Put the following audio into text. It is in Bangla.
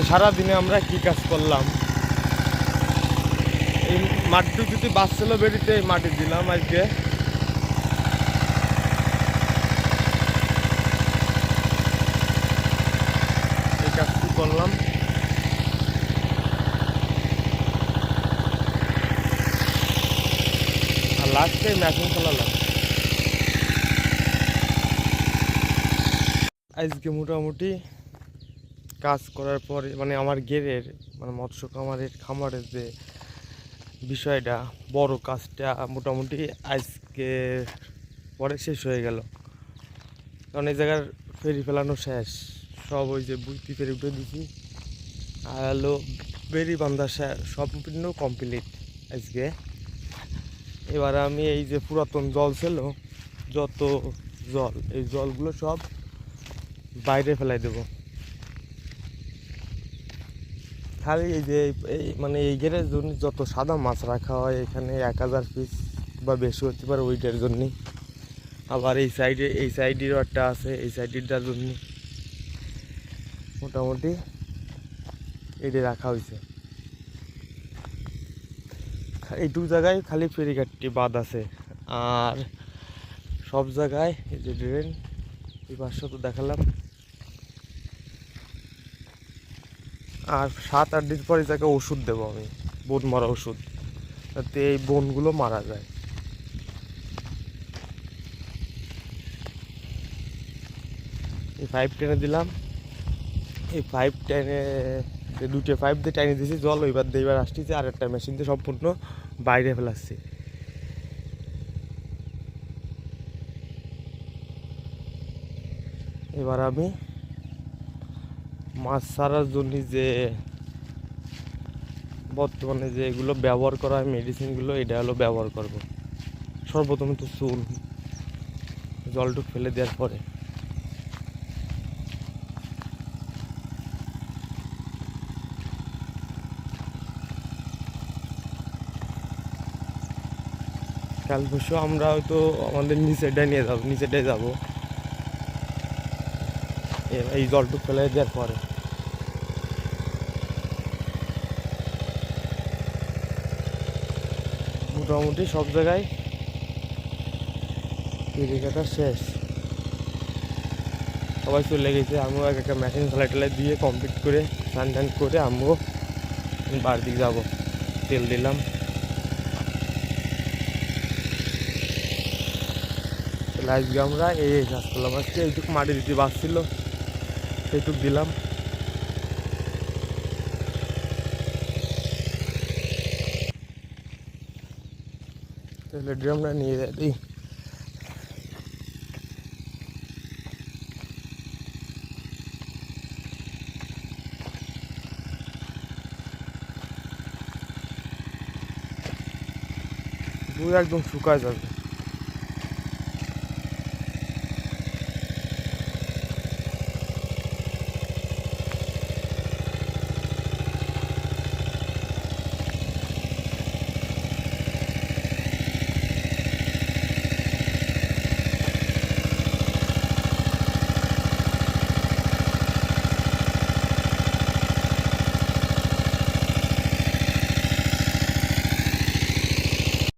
সারাদিনে আমরা কি কাজ করলাম? এই মাটি যদি বাঁচছিল বেরিতে এই মাটি দিলাম আজকে। এই কাজটি করলাম। আর লাস্টে ম্যাচিং চালালাম। আজকে মোটামুটি কাজ করার পরে মানে আমার গেরের মানে মৎস্য খামারের খামারের যে বিষয়টা, বড় কাজটা মোটামুটি আজকে পরে শেষ হয়ে গেল। কারণ এই জায়গার ফেরি ফেলানো শেষ। সব ওই যে বুঝতি ফেরি উঠে দিছি। আর হলো বেরি বান্ধা সম্পূর্ণ কমপ্লিট আজকে। এবার আমি এই যে পুরাতন জল ছিল, যত জল, এই জলগুলো সব বাইরে ফেলাই দেবো। খালি এই যে, এই মানে এই গেরের জন্য যত সাদা মাছ রাখা হয়, এখানে এক হাজার পিস বা বেশি হতে পারে ওইটার জন্যই। আবার এই সাইডে, এই সাইডেরও একটা আছে, এই সাইডেরটার জন্য মোটামুটি এইটা রাখা হয়েছে। এইটুক জায়গায় খালি ফেরিঘাটটি বাদ আছে। আর সব জায়গায় এই যে ড্রেন এই পাশে তো দেখালাম। আর সাত আট দিন পরে তাকে ওষুধ দেবো আমি, বন মারা ওষুধ। যাতে এই বনগুলো মারা যায়। এই পাইপ টেনে দিলাম। এই পাইপ টেনে দুটো পাইপ দিয়ে টেনে দিয়েছি জল ওইবার দিয়ে এবার আসতেছে, আর একটা মেশিন দিয়ে সম্পূর্ণ বাইরে ফেলাচ্ছি। এবার আমি মাছ ছাড়ার জন্য যে বর্তমানে যে এগুলো ব্যবহার করা হয় মেডিসিনগুলো এটা হলো ব্যবহার করব। সর্বপ্রথম তো চুল, জলটুক ফেলে দেওয়ার পরে। কাল আমরা হয়তো আমাদের নিচেটাই নিয়ে যাব নিচেটাই যাব। এই জলটুক ফেলে দেওয়ার পরে। মোটামুটি সব জায়গায় এরিকাটা শেষ। সবাই চলে গেছে, আমিও এক একটা মেশিন ফেলাই টেলাই দিয়ে কমপ্লিট করে, স্নান টান করে আমিও বাড়ির দিকে যাব। তেল দিলাম। আজকে আমরা এই এই কাজ করলাম আজকে এইটুকু মাটি দিতে বাঁচছিল। সেইটুক দিলাম। তাহলে ড্রামটা নিয়ে যাই দিই একদম শুকায় যাবে।